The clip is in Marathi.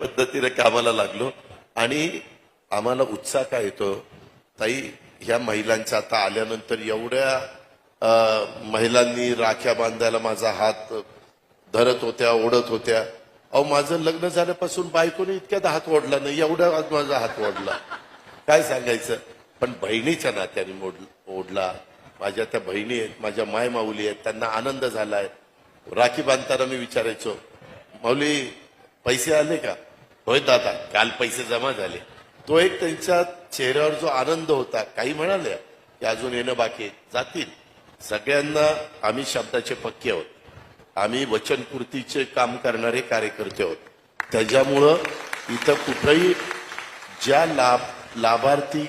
पद्धतीने कामाला लागलो. आणि आम्हाला उत्साह काय येतो? ताई ह्या महिलांच्या आता आल्यानंतर एवढ्या महिलांनी राख्या बांधायला माझा हात धरत होत्या ओढत होत्या. अहो माझं लग्न झाल्यापासून बायकोने इतक्यात हात ओढला नाही एवढ्या आज माझा हात ओढला. काय सांगायचं? पण बहिणीच्या नात्याने मोड ओढला. माझ्या त्या बहिणी आहेत माझ्या माय माऊली आहेत त्यांना आनंद झालाय. राखी बांधताना मी विचारायचो माऊली पैसे आले का? होय दादा काल पैसे जमा झाले. तो एक त्यांच्या चेहऱ्यावर जो आनंद होता काही म्हणाल्या की अजून येणं बाकी जातील. सगळ्यांना आम्ही शब्दाचे पक्के आहोत. आम्ही वचनपूर्तीचे काम करणारे कार्यकर्ते आहोत. त्याच्यामुळं इथं कुठंही ज्या लाभ लाभार्थी